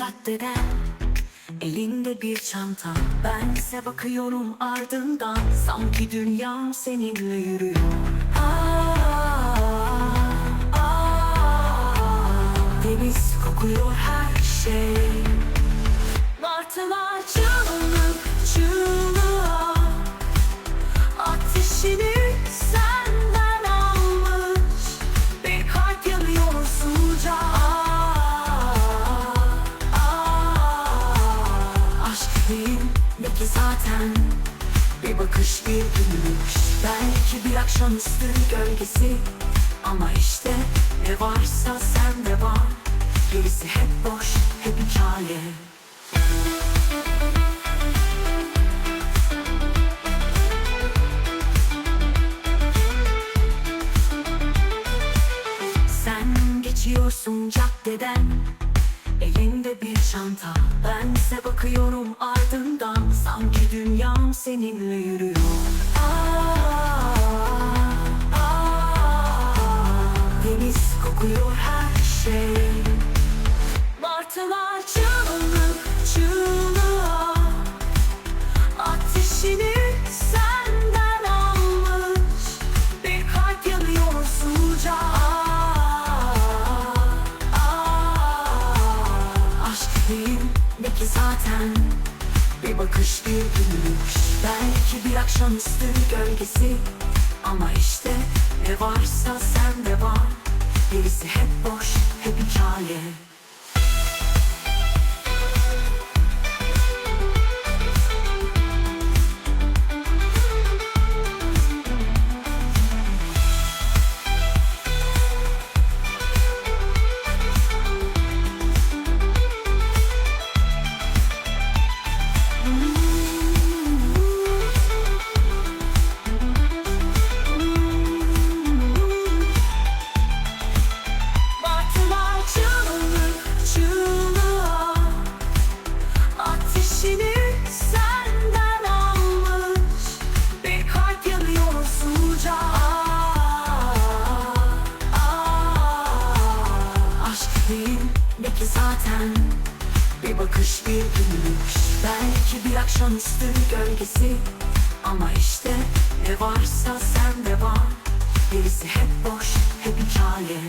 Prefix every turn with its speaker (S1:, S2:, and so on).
S1: caddeden Elinde bir çanta. Bense bakıyorum ardından Sanki dünyam seninle yürüyor. Aa, aa, Deniz kokuyor her şey. Martılar çığlık ki zaten Bir bakış bir gülüş. Belki bir akşamüstü gölgesi. Ama işte ne varsa sende var. Gerisi hep boş hep hikaye. Sen geçiyorsun caddeden. Elinde bir çanta. Bense bakıyorum ardından dünyam seninle yürüyor. Aa, aa, Deniz kokuyor her şey. Martılar çığlık çığlığa. Ateşini senden almış. Bir kalp yanıyor usulca Aşk değil ne ki zaten Bir bakış bir gülüş. Belki bir akşamüstü gölgesi. Ama işte ne varsa sende var. Gerisi hep boş hep hikaye zaten. Bir bakış bir gülüş. Belki bir akşamüstü gölgesi. Ama işte ne varsa sende var. Gerisi hep boş hep hikaye